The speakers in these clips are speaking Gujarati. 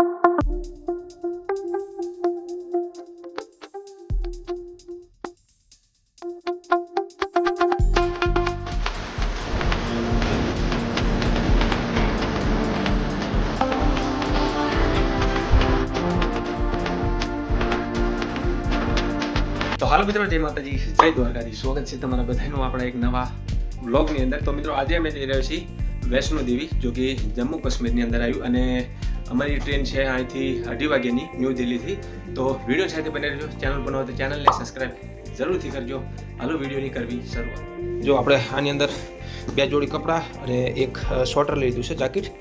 તો હાલ મિત્રો, જય માતાજી. જય દ્વારકાજી સ્વાગત છે તમારા બધાનું આપણા એક નવા બ્લોગની અંદર. તો મિત્રો, આજે અમે જઈ રહ્યા છીએ વૈષ્ણો દેવી જો કે જમ્મુ કાશ્મીરની અંદર આવ્યું. અને અમારી ટ્રેન છે અહીંથી અઢી વાગ્યાની ન્યૂ દિલ્હીથી. તો વીડિયો સાથે બને રહેજો. ચેનલ બનાવો તો ચેનલને સબસ્ક્રાઈબ જરૂરથી કરજો. હાલો, વિડીયોની કરવી શરૂઆત. જો આપણે આની અંદર બે જોડી કપડાં અને એક સ્વેટર લીધું છે જાકીટ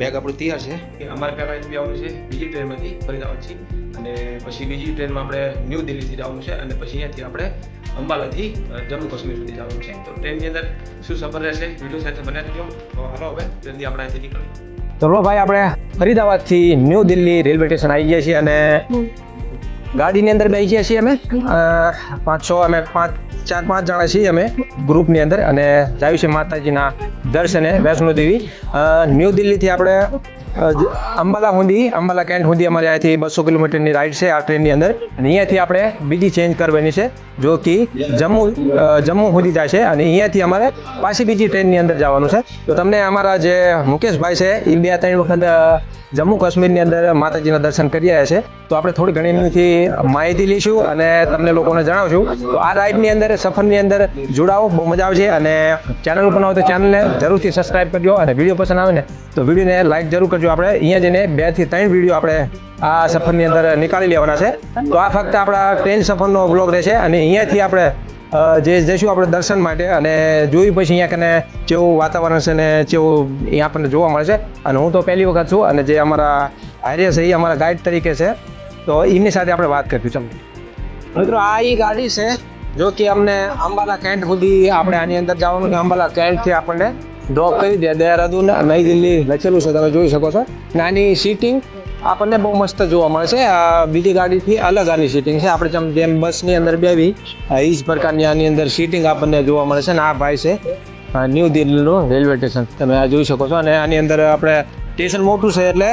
બેગ આપણું તૈયાર છે. કે અમારે પહેલાં બી આવવાનું છે. બીજી ટ્રેનમાંથી ફરીદાબાદ છે. અને પછી બીજી ટ્રેનમાં આપણે ન્યૂ દિલ્હીથી જવાનું છે અને પછી અહીંયાથી આપણે અંબાલાથી જમ્મુ કાશ્મીર સુધી જવાનું છે. તો ટ્રેનની અંદર શું સફર રહેશે? વીડિયો સાથે બન્યા રહેજો. તો હાલો, હવે ટ્રેનથી આપણે અહીંથી નીકળીએ. તો ભાઈ આપણે ફરીદાબાદથી ન્યૂ દિલ્હી રેલવે સ્ટેશન આવી ગયા છીએ અને ગાડીની અંદર બેસી ગયા છીએ અમે. પાંચ છ અમે પાંચ ચાર પાંચ જણા છીએ અમે ગ્રુપની અંદર અને જાય છે માતાજીના દર્શને વૈષ્ણો દેવી. અ, ન્યૂ દિલ્હીથી આપણે અંબાલા સુધી અંબાલા કેન્ટ સુધી અમારે અહીંયાથી બસો કિલોમીટરની રાઈડ છે આ ટ્રેનની અંદર. અને અહીંયાથી આપણે બીજી ચેન્જ કરવાની છે, જો કે જમ્મુ જમ્મુ સુધી જાય છે અને અહીંયાથી અમારે પાછી બીજી ટ્રેનની અંદર જવાનું છે. તો તમને અમારા જે મુકેશભાઈ છે એ બે ત્રણ વખત જમ્મુ કાશ્મીરની અંદર માતાજીના દર્શન કરી રહ્યા છે. તો આપણે થોડી ઘણી માહિતી લઈશું અને તમને લોકોને જણાવશું. તો આ રાઈડની અંદર, સફરની અંદર જોડાવો બહુ મજા આવશે. અને ચેનલ ઉપર હોય તો ચેનલને જરૂરથી સબસ્ક્રાઇબ કરજો અને વીડિયો પસંદ આવે ને તો વિડીયોને લાઈક જરૂર કરજો આપણે. અહીંયા જઈને બેથી ત્રણ વીડિયો આપણે આ સફરની અંદર નીકાળી લેવાના છે. તો આ ફક્ત આપણા ટ્રેન સફરનો બ્લોગ રહેશે અને અહીંયાથી આપણે જે જઈશું આપણે દર્શન માટે અને જોયું પછી અહીંયા કને કેવું વાતાવરણ છે ને કેવું અહીંયા આપણને જોવા મળે છે. અને હું તો પહેલી વખત છું અને જે અમારા આર્ય છે એ અમારા ગાઈડ તરીકે છે. તો એમની સાથે આપણે વાત કરીશું. ચલો. મિત્રો, આ એ ગાડી છે. જો કે અમને અંબાલા કેન્ટ સુધી આપણે આની અંદર જવાનું કે અંબાલા કેન્ટથી આપણને ડ્રોપ કરી દે, દહેરાદૂન, નવી દિલ્હી લખેલું છે, તમે જોઈ શકો છો. નાની સીટિંગ આપણને બહુ મસ્ત જોવા મળે છે. આ બીજી ગાડીથી અલગ આની સીટિંગ છે. આપણે જેમ જેમ બસની અંદર બેવી એ જ પ્રકારની આની અંદર સીટિંગ આપણને જોવા મળે છે. અને આ ભાઈ છે ન્યૂ દિલ્હીનું રેલવે સ્ટેશન. તમે આ જોઈ શકો છો. અને આની અંદર આપણે સ્ટેશન મોટું છે એટલે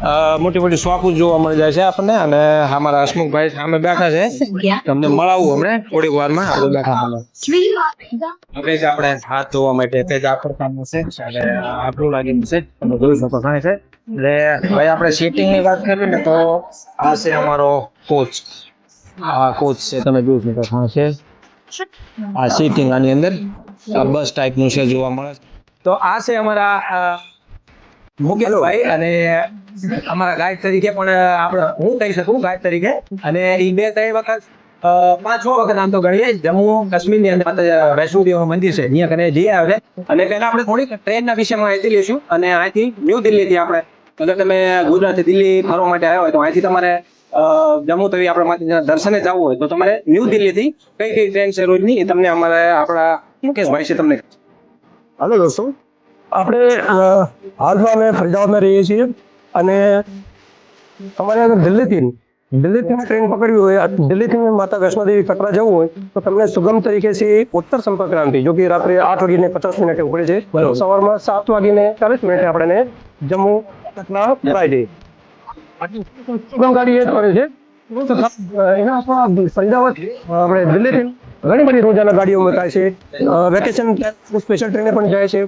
મોટી મોટી શોપો જોવા મળી જાય છે આપણને અને અમારા હસમુખભાઈ સામે બેઠા છે. તમને મળાવું હમણે થોડીક વારમાં. આપણે બેઠા હવે જ આપણે હાથ ધોવા માટે તે જ આ પ્રકારનું છે. અને આપણું લાગી છે. તમે જોઈ શકો છો છે. એટલે ભાઈ આપણે સીટિંગની વાત કરીએ ને તો આ છે અમારો કોચ. આ કોચ છે. તમે જોઈ શકો છો છે. આ સીટિંગ આની અંદર આ બસ ટાઈપનું છે જોવા મળે. તો આ છે અમારા મુકેશભાઈ અને અમારા ગાઈડ તરીકે પણ આપણે હું કહી શકું ગાઈડ તરીકે. અને એ બે ત્રણ વખત પાંચ છ વખત આમ તો ગણીએ જમ્મુ કાશ્મીરની અંદર માતા વૈષ્ણો દેવીનું મંદિર છે. અહીંયા કને જઈ આવે અને પહેલા આપણે થોડીક ટ્રેનના વિશે માહિતી લઈશું. અને અહીંથી ન્યૂ દિલ્હીથી આપણે અગર તમે ગુજરાતથી દિલ્હી ફરવા માટે આવ્યા હોય તો અહીંથી તમારે જમ્મુ તવી આપણે દર્શને જવું હોય તો તમારે ન્યૂ દિલ્હીથી કઈ કઈ ટ્રેન છે રોજની એ તમને અમારે આપણા મુકેશભાઈ છે તમને હાલો દોસ્તો. આપણે હાલમાં અમે ફરીદાબાદમાં રહીએ છીએ અને તમારે દિલ્હીથી દિલ્હીથી ટ્રેન પકડવી હોય દિલ્હીથી માતા વૈષ્ણોદેવી કટરા જવું હોય તો તમને સુગમ તરીકે છે ઉત્તર સંપર્ક ક્રાંતિ જો કે રાત્રે આઠ વાગીને પચાસ મિનિટે ઉપડે છે. સવારમાં સાત વાગીને ચાલીસ મિનિટે આપણે જમ્મુ કટના ભરાય છે સુગમ ગાડી એ કરે છે. એના ફરીદાબાદ આપણે દિલ્હીથી ઘણી બધી રોજાના ગાડીઓ મુકાય છે. વેકેશન સ્પેશિયલ ટ્રેને પણ જાય છે.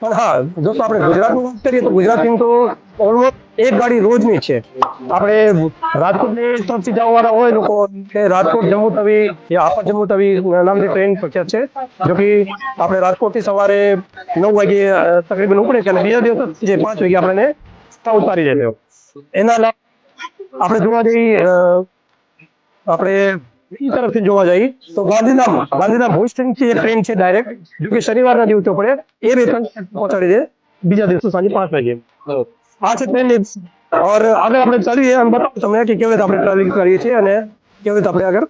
પણ હા, જો આપણે ગુજરાતની વાત કરીએ તો ગુજરાતની તો ઓલમોસ્ટ એક ગાડી રોજની છે. આપણે રાજકોટની તરફથી જવાવાળા હોય લોકો કે રાજકોટ જમ્મુ તવી યા હાપર જમ્મુ તવી નામની ટ્રેન પ્રખ્યાત છે જો કે આપણે રાજકોટથી સવારે નવ વાગે તકરીબન ઉપડે છે અને બીજા દિવસ જે પાંચ વાગે આપણને ત્યાં ઉતારી જાય એના આપણે જોવા જઈએ આપણે બીજી તરફથી જોવા જઈએ તો ગાંધીધામ ગાંધીધામ ભુજ સ્ટેશનથી એક ટ્રેન છે ડાયરેક્ટ જો કે શનિવારના દિવસે પડે એ બે ત્રણ પહોંચાડી દે. બીજા દિવસે સાંજે પાંચ વાગે. આ છે ટ્રેન ઓર આગળ આપણે ચાલીએ અને બતાવું તમને કે કેવી રીતે આપણે ટ્રાવેલિંગ કરીએ છીએ અને કેવી રીતે આપણે આગળ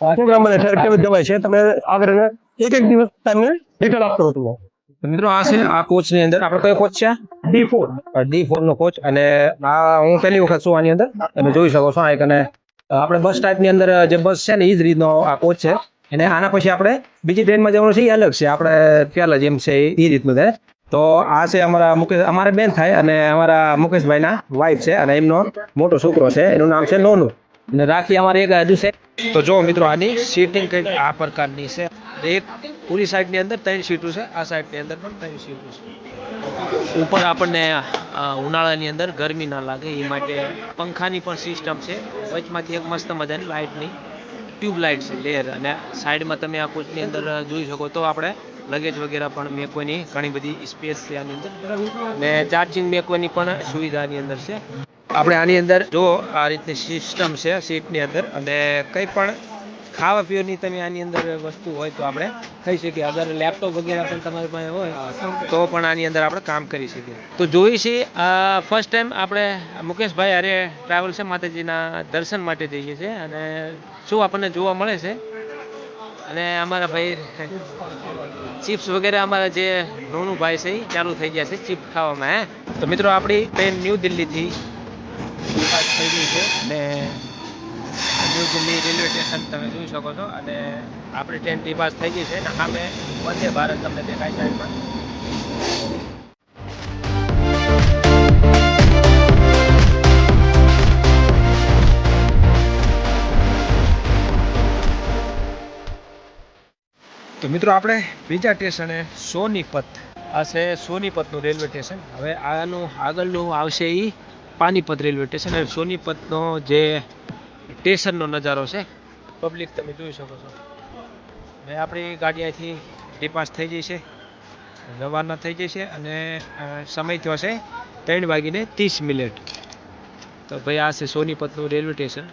પ્રોગ્રામ બને છે કેવી રીતે જવાય છે. તમે આગળ એક એક દિવસ તમને ડિટેલ આપતો હતો મિત્રો આ છે આ કોચની અંદર. આપણે કયો કોચ છે? ડી ફોર ડી ફોર નો કોચ અને આ હું પહેલી વખત છું આની અંદર. તમે જોઈ શકો છો આ એક અને આપણે બસ ટાઈપની અંદર જે બસ છે ને એ જ રીતનો આ કોચ છે. અને આના પછી આપણે બીજી ટ્રેનમાં જવાનું છે એ અલગ છે. આપણે પહેલાં જેમ છે એ રીતનું છે. તો આ છે અમારા મુકેશ, અમારે બેન થાય અને અમારા મુકેશભાઈના વાઈફ છે અને એમનો મોટો છોકરો છે. એનું નામ છે નોનુ. અને રાખી અમારે એક હજુ છે. તો જો મિત્રો, આની સીટિંગ કંઈક આ પ્રકારની છે. એક પૂરી સાઈડની અંદર ત્રણ સીટો છે, આ સાઈડની અંદર પણ ત્રણ સીટો છે. ઉપર આપણને ઉનાળાની અંદર ગરમી ના લાગે, એ માટે પંખાની પણ સિસ્ટમ છે. વચમાંથી એક મસ્ત મજાની લાઇટની ટ્યુબલાઇટ છે, લેયર. અને સાઈડમાં તમે આ કોચની અંદર જોઈ શકો તો આપણે લગેજ વગેરે પણ મેકવાની ઘણી બધી સ્પેસ છે આની અંદર. ને ચાર્જિંગ મેકવાની પણ સુવિધાની અંદર છે. આપણે આની અંદર જો આ રીતની સિસ્ટમ છે, સીટની અંદર. અને કંઈ પણ ખાવા પીવાની તમે આની અંદર વસ્તુ હોય તો આપણે ખાઈ શકીએ. અગર લેપટોપ વગેરે પણ તમારી પાસે હોય, તો પણ આની અંદર આપણે કામ કરી શકીએ. તો જોઈએ છીએ ફર્સ્ટ ટાઈમ આપણે મુકેશભાઈ અરે ટ્રાવેલ છે, માતાજીના દર્શન માટે જઈએ છીએ અને શું આપણને જોવા મળે છે? અને અમારા ભાઈ ચિપ્સ વગેરે અમારા જે નોનું ભાઈ છે, એ ચાલુ થઈ ગયા છે ચિપ્સ ખાવામાં, હે? તો મિત્રો, આપણી ટ્રેન ન્યૂ દિલ્હીથી થઈ ગઈ છે અને દિલ્હી રેલવે સ્ટેશન તમે જોઈ શકો છો. અને આપણી ટ્રેન ટી થઈ ગઈ છે અને સામે વંદે ભારત તમને દેખાય એમાં. તો મિત્રો આપણે બીજા સ્ટેશને સોનીપત. આ છે સોનીપતનું રેલવે સ્ટેશન. હવે આનું આગળનું આવશે એ પાનીપત રેલવે સ્ટેશન. અને સોનીપતનો જે સ્ટેશનનો નજારો છે. પબ્લિક તમે જોઈ શકો છો. હવે આપણી ગાડી અહીંથી ડિપાસ થઈ જઈ છે. રવાના થઈ જઈ છે અને સમય થયો છે ત્રણ વાગીને ત્રીસ મિનિટ. તો ભાઈ આ છે સોનીપતનું રેલવે સ્ટેશન.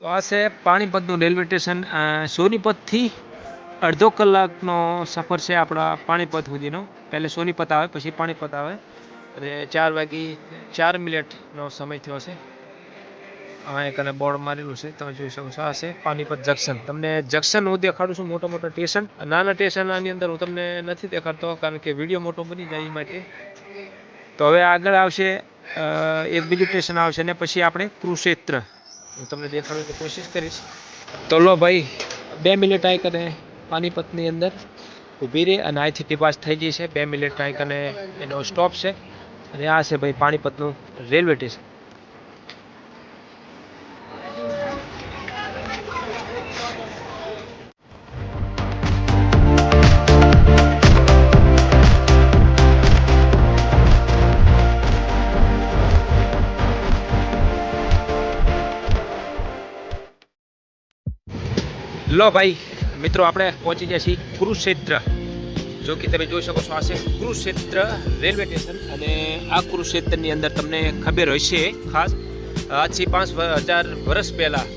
તો આ છે પાણીપતનું રેલવે સ્ટેશન સોનીપતથી અડધો કલાકનો સફર છે આપણા પાણીપત સુધીનો. પહેલે સોનીપત આવે, પછી પાણીપત આવે. અને ચાર વાગી, ચાર મિનિટનો સમય થયો છે. આ એક અને બોર્ડ મારેલું છે, તમે જોઈ શકો છો. આ છે પાણીપત જંકશન. તમને જંકશન હું દેખાડું છું મોટા મોટા સ્ટેશન. નાના સ્ટેશન આની અંદર હું તમને નથી દેખાડતો, કારણ કે વીડિયો મોટો બની જાય એ માટે. તો હવે આગળ આવશે એક બીજું સ્ટેશન આવશે ને પછી આપણે કુરુક્ષેત્ર. હું તમને દેખાડવાની કોશિશ કરીશ. તો લો ભાઈ, બે મિનિટ આ કને. પાનીપતની અંદર ઊભી રહી અને અહીંથી ટીપાસ થઈ ગઈ છે. બે મિનિટ કાંઈક અને એનો સ્ટોપ છે. અને આ છે ભાઈ પાણીપતનું રેલવે સ્ટેશન. લો ભાઈ. મિત્રો, આપણે પહોંચી ગયા છીએ કુરુક્ષેત્ર. જો કે તમે જોઈ શકો છો, આ છે કુરુક્ષેત્ર રેલવે સ્ટેશન અને આ કુરુક્ષેત્રની અંદર તમને ખબર હશે ખાસ. આજથી પાંચ હજાર વર્ષ પહેલાં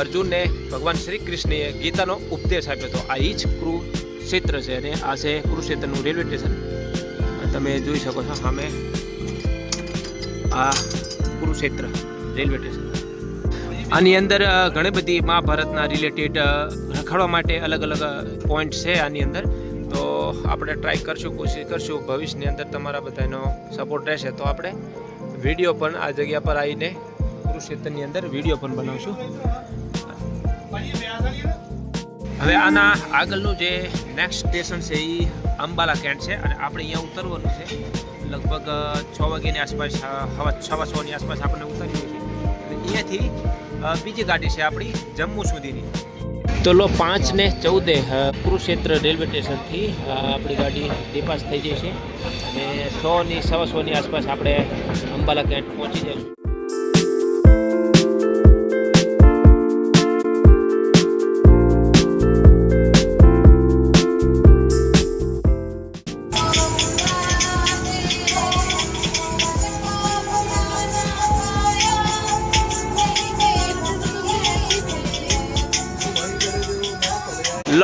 અર્જુનને ભગવાન શ્રી કૃષ્ણએ ગીતાનો ઉપદેશ આપ્યો હતો. આ જ કુરુક્ષેત્ર છે અને આ છે કુરુક્ષેત્રનું રેલવે સ્ટેશન. તમે જોઈ શકો છો સામે આ કુરુક્ષેત્ર, રેલવે સ્ટેશન. આની અંદર ઘણી બધી મહાભારતના રિલેટેડ રખાડવા માટે અલગ અલગ પોઈન્ટ છે આની અંદર. તો આપણે ટ્રાય કરશું, કોશિશ કરશું. ભવિષ્યની અંદર તમારા બધાનો સપોર્ટ રહેશે. તો આપણે વીડિયો પણ આ જગ્યા પર આવીને કુરુક્ષેત્રની અંદર વીડિયો પણ બનાવશું. હવે આના આગળનું જે નેક્સ્ટ સ્ટેશન છે એ અંબાલા કેન્ટ છે અને આપણે અહીંયા ઉતરવાનું છે. લગભગ છ વાગ્યાની આસપાસ હવા, સવા છની આસપાસ આપણે ઉતરીએ છીએ. અને અહીંયાથી બીજી ગાડી છે આપણી જમ્મુ સુધીની. તો લો પાંચ ને ચૌદે કુરુક્ષેત્ર રેલવે સ્ટેશનથી આપણી ગાડી ડિપાસ થઈ છે. અને સોની, સવા સોની આસપાસ આપણે અંબાલા કેન્ટ પહોંચી જઈશું.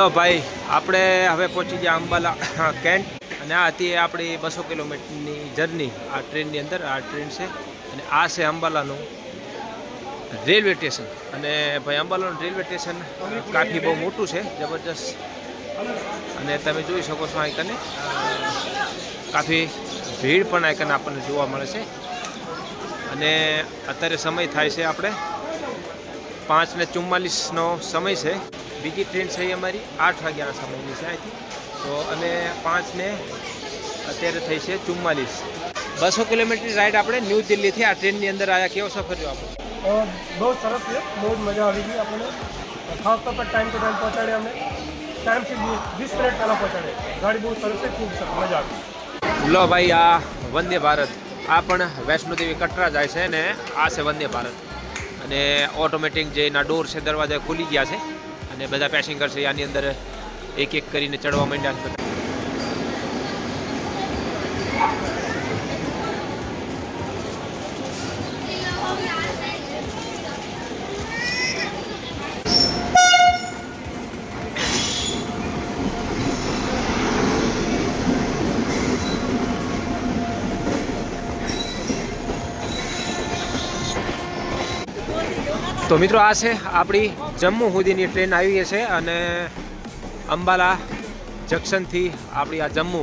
ભાઈ, આપણે હવે પહોંચી ગયા અંબાલા કેન્ટ. અને આ હતી આપણી બસો કિલોમીટરની જર્ની, આ ટ્રેનની અંદર, આ ટ્રેન છે. અને આ છે અંબાલાનું રેલવે સ્ટેશન. અને ભાઈ, અંબાલાનું રેલવે સ્ટેશન કાફી બહુ મોટું છે, જબરજસ્ત. અને તમે જોઈ શકો છો આઈકને કાફી ભીડ પણ આઈકન આપણને જોવા મળે છે. અને અત્યારે સમય થાય છે આપણે પાંચ ને ચુમ્માલીસનો સમય છે. બીજી ટ્રેન છે અમારી આઠ વાગ્યાના સમયની છે અહીંથી. તો અને પાંચને અત્યારે થઈ છે ચુમ્માલીસ. બસો કિલોમીટર રાઈડ આપણે ન્યૂ દિલ્હીથી આ ટ્રેનની અંદર આવ્યા કેવો સફર રહ્યો આપણે? બહુ સરસ છે. બહુ જ મજા આવી ગઈ આપણને. ખાસ તौर ટાઈમ ટુ ટાઈમ પહોંચાડ્યા અમે. ટાઈમથી વીસ મિનિટ પહેલાં પહોંચાડે ગાડી બહુ સરસ છે. ખૂબ સરસ. મજા આવી લો ભાઈ આ વંદે ભારત. આ પણ વૈષ્ણોદેવી કટરા જાય છે ને આ છે વંદે ભારત. અને ઓટોમેટિક જે એના ડોર છે દરવાજા ખુલી ગયા છે. અને બધા પેસેન્જર છે આની અંદર એક એક કરીને ચડવા માંડ્યા છે. તો મિત્રો આ છે આપણી જમ્મુ સુધીની ટ્રેન આવી છે અને અંબાલા જંકશનથી આપણી આ જમ્મુ.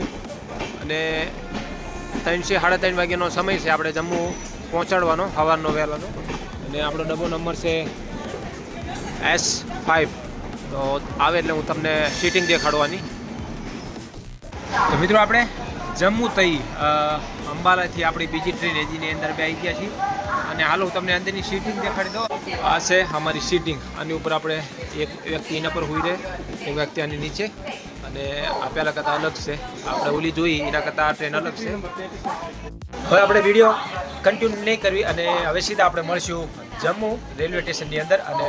અને ત્રણથી સાડા ત્રણ વાગ્યાનો સમય છે આપણે જમ્મુ પહોંચાડવાનો, હવારનો વહેલાનો. અને આપણો ડબ્બો નંબર છે એસ ફાઇવ તો આવે એટલે હું તમને સીટિંગ દેખાડવાની. તો મિત્રો આપણે જમ્મુ થઈ અંબાલાથી આપણી બીજી ટ્રેન એજીની અંદર બે આવી ગયા છીએ. અને હાલો તમને અંદરની સીટિંગ દેખાડી દો આ છે અમારી સીટિંગ આની ઉપર આપણે એક વ્યક્તિ એના પર હોઈ રહે, એક વ્યક્તિ આની નીચે. અને આ પહેલાં કરતાં અલગ છે. આપણે ઓલી જોઈ, એના કરતાં આ ટ્રેન અલગ છે. હવે આપણે વીડિયો કન્ટિન્યુ નહીં કરવી અને હવે સીધા આપણે મળશું જમ્મુ રેલવે સ્ટેશનની અંદર. અને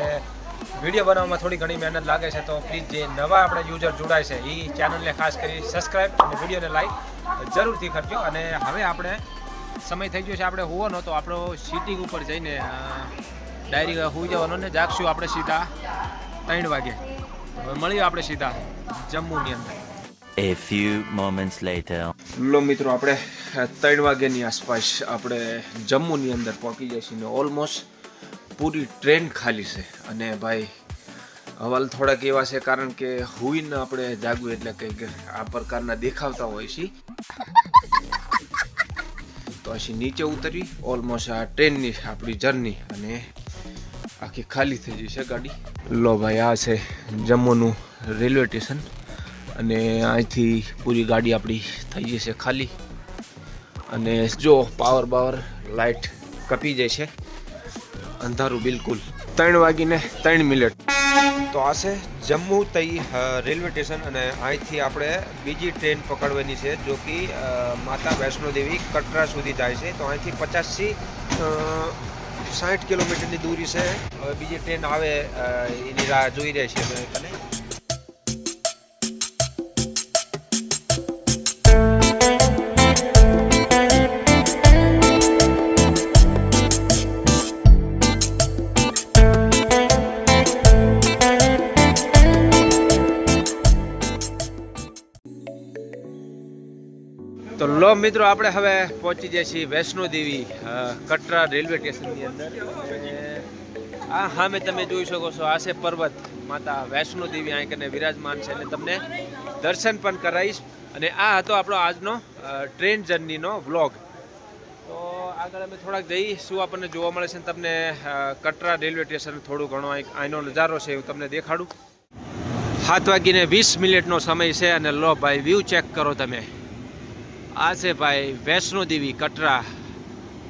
વીડિયો બનાવવામાં થોડી ઘણી મહેનત લાગે છે, તો પ્લીઝ જે નવા આપણે યુઝર જોડાય છે એ ચેનલને ખાસ કરી સબસ્ક્રાઈબ અને વિડીયોને લાઈક જરૂરથી કરજો. અને હવે આપણે સમય થઈ ગયો છે આપણે હોવાનો તો આપણો સીટિંગ ઉપર જઈને ડાયરી હોઈ જવાનો ને જાગશું આપણે સીધા ત્રણ વાગે. હવે મળીએ આપણે સીધા જમ્મુની અંદર. A few moments later. લો મિત્રો આપણે ત્રણ વાગ્યાની આસપાસ આપણે જમ્મુની અંદર પહોંચી જઈશું ને ઓલમોસ્ટ પૂરી ટ્રેન ખાલી છે. અને ભાઈ હવાલ થોડાક એવા છે કારણ કે હુઈને આપણે જાગવું એટલે કંઈક આ પ્રકારના દેખાવતા હોય છે. પછી નીચે ઉતરી ઓલમોસ્ટ આ ટ્રેનની આપણી જર્ની અને આખી ખાલી થઈ જશે ગાડી. લો ભાઈ, આ છે જમ્મુનું રેલવે સ્ટેશન અને અહીંથી પૂરી ગાડી આપણી થઈ જશે ખાલી. અને જો પાવર બાવર લાઇટ કપી જાય છે. અંધારું બિલકુલ. ત્રણ વાગીને ત્રણ મિનિટ તો આ છે જમ્મુ તઈ રેલવે સ્ટેશન અને અહીંથી આપણે બીજી ટ્રેન પકડવાની છે, જો કે માતા વૈષ્ણો દેવી કટરા સુધી જાય છે. તો અહીંથી પચાસથી સાઠ કિલોમીટરની દૂરી છે. હવે બીજી ટ્રેન આવે એની રાહ જોઈ રહી છે. અમે મિત્રો, આપણે હવે પહોંચી જઈએ છીએ વૈષ્ણો દેવી કટરા રેલવે સ્ટેશનની અંદર. અને આ સામે તમે જોઈ શકો છો, આ છે પર્વત માતા વૈષ્ણો દેવી અહીં કને વિરાજમાન છે. અને તમને દર્શન પણ કરાવીશ. અને આ હતો આપણો આજનો ટ્રેન જર્નીનો વ્લોગ. તો આગળ અમે થોડાક જઈ, શું આપણને જોવા મળે છે ને તમને કટરા રેલવે સ્ટેશન થોડું ઘણો અહીં અહીંનો નજારો છે એવું તમને દેખાડું. સાત વાગીને વીસ મિનિટનો સમય છે અને લો ભાઈ, વ્યૂ ચેક કરો તમે. આ છે ભાઈ વૈષ્ણો દેવી કટરા.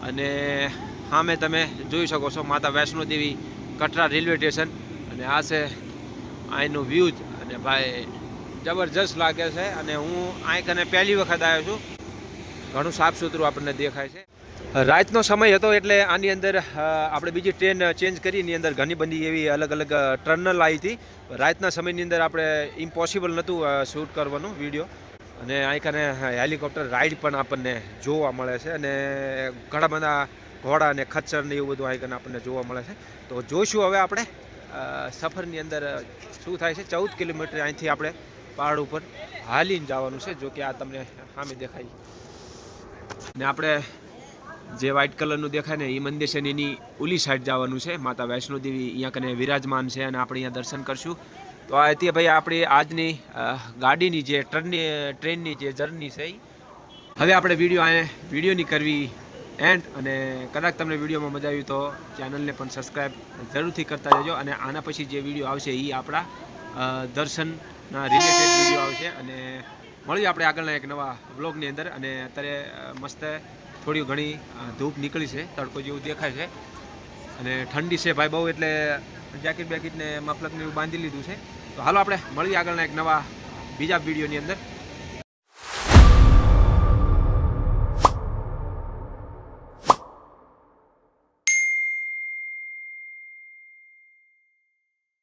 અને સામે તમે જોઈ શકો છો માતા વૈષ્ણો દેવી કટરા રેલવે સ્ટેશન. અને આ છે અહીંનું વ્યૂજ અને ભાઈ જબરજસ્ત લાગે છે. અને હું અહીં કને પહેલી વખત આવ્યો છું. ઘણું સાફ સુથરું આપણને દેખાય છે. રાતનો સમય હતો એટલે આની અંદર આપણે બીજી ટ્રેન ચેન્જ કરી. એની અંદર ઘણી બધી એવી અલગ અલગ ટર્નલ આવી હતી. રાતના સમયની અંદર આપણે ઇમ્પોસિબલ નહોતું શૂટ કરવાનું વીડિયો અને અહીં કને હેલિકોપ્ટર રાઈડ પણ આપણને જોવા મળે છે અને ઘણા બધા ઘોડા અને ખચ્ચર ને એવું બધું અહીં કને આપણને જોવા મળે છે. તો જોઈશું હવે આપણે સફરની અંદર શું થાય છે? ચૌદ કિલોમીટર અહીંથી આપણે પહાડ ઉપર હાલીને જવાનું છે, જો કે આ તમને સામે દેખાય. ને આપણે જે વ્હાઇટ કલરનું દેખાય ને, એ મંદિર છે એની ઓલી સાઈડ જવાનું છે. માતા વૈષ્ણો દેવી અહીંયા કને વિરાજમાન છે અને આપણે અહીંયા દર્શન કરશું. તો આ હતી ભાઈ આપણી આજની ગાડીની જે ટ્રેનની ટ્રેનની જે જર્ની છે. હવે આપણે વીડિયો અહીંયા વિડીયોની કરવી એન્ડ અને કદાચ તમને વિડીયોમાં મજા આવી તો ચેનલને પણ સબસ્ક્રાઈબ જરૂરથી કરતા રહેજો અને આના પછી જે વીડિયો આવશે એ આપણા દર્શનના રિલેટેડ વીડિયો આવશે અને મળીએ આપણે આગળના એક નવા વ્લોગની અંદર અને અત્યારે મસ્ત થોડી ઘણી ધૂપ નીકળી છે, તડકો જેવું દેખાય છે અને ઠંડી છે ભાઈ બહુ એટલે જેકેટ બેકેટ ને મફલક ને એવું બાંધી લીધું છે. તો હાલો આપણે મળીએ આગળના એક નવા બીજા વિડીયોની અંદર.